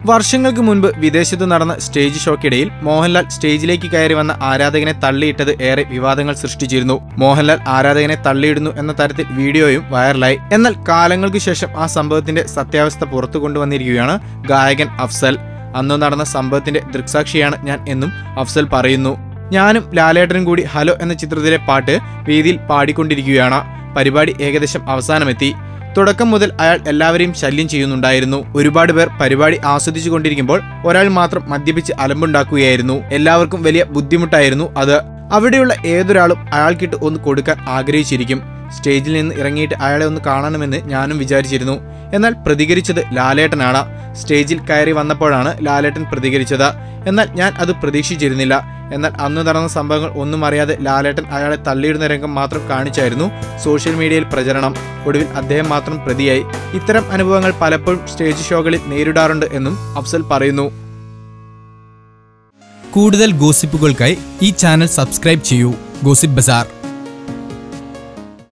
വർഷങ്ങൾക്ക് മുൻപ് വിദേശത്ത് നടന്ന സ്റ്റേജ് ഷോക്കിടയിൽ മോഹൻലാൽ സ്റ്റേജിലേക്ക് കയറി വന്ന ആരാധകനെ തള്ളിയിട്ടത് ഏറെ വിവാദങ്ങൾ സൃഷ്ടിച്ചിരുന്നു. മോഹൻലാൽ ആരാധകനെ തള്ളിയിടുന്നു എന്ന തരത്തിൽ വീഡിയോയും വൈറലായി. എന്നാൽ കാലങ്ങൾക്ക് ശേഷം ആ സംഭവത്തിന്റെ സത്യാവസ്ഥ പുറത്തു കൊണ്ടുവന്നിരിക്കുകയാണ് ഗായകൻ അഫ്സൽ. അന്ന് നടന്ന സംഭവത്തിന്റെ ദൃക്സാക്ഷിയാണ് ഞാൻ എന്നും അഫ്സൽ പറയുന്നു. ഞാനും ലാലേട്ടനും കൂടി ഹലോ എന്ന ചിത്രത്തിലെ പാട്ട് വേദിയിൽ പാടിക്കൊണ്ടിരിക്കുകയാണ്. പരിപാടി ഏകദേശം അവസാനമെത്തി. തുടക്കം മുതൽ അയാൾ എല്ലാവരെയും ശല്യം ചെയ്യുന്നുണ്ടായിരുന്നു. ഒരുപാട് പേർ പരിപാടി ആസ്വദിച്ചു കൊണ്ടിരിക്കുമ്പോൾ ഒരാൾ മാത്രം മദ്യപിച്ച് അലമ്പുണ്ടാക്കുകയായിരുന്നു. എല്ലാവർക്കും വലിയ ബുദ്ധിമുട്ടായിരുന്നു അത്. അവിടെയുള്ള ഏതൊരാളും അയാൾക്കിട്ട് ഒന്ന് കൊടുക്കാൻ ആഗ്രഹിച്ചിരിക്കും. സ്റ്റേജിൽ നിന്ന് ഇറങ്ങിയിട്ട് അയാളെ ഒന്ന് കാണണമെന്ന് ഞാനും വിചാരിച്ചിരുന്നു. എന്നാൽ പ്രതികരിച്ചത് ലാലേട്ടനാണ്. സ്റ്റേജിൽ കയറി വന്നപ്പോഴാണ് ലാലേട്ടൻ പ്രതികരിച്ചത്. എന്നാൽ ഞാൻ അത് പ്രതീക്ഷിച്ചിരുന്നില്ല. എന്നാൽ അന്ന് നടന്ന സംഭവങ്ങൾ ഒന്നും അറിയാതെ ലാലേട്ടൻ അയാളെ തള്ളിയിടുന്ന രംഗം മാത്രം കാണിച്ചായിരുന്നു സോഷ്യൽ മീഡിയയിൽ പ്രചരണം. ഒടുവിൽ അദ്ദേഹം മാത്രം പ്രതിയായി. ഇത്തരം അനുഭവങ്ങൾ പലപ്പോഴും സ്റ്റേജ് ഷോകളിൽ നേരിടാറുണ്ട് എന്നും അഫ്സൽ പറയുന്നു. കൂടുതൽ ഗോസിപ്പുകൾക്കായി ഈ ചാനൽ സബ്സ്ക്രൈബ് ചെയ്യൂ. ഗോസിപ്പ് ബസാർ.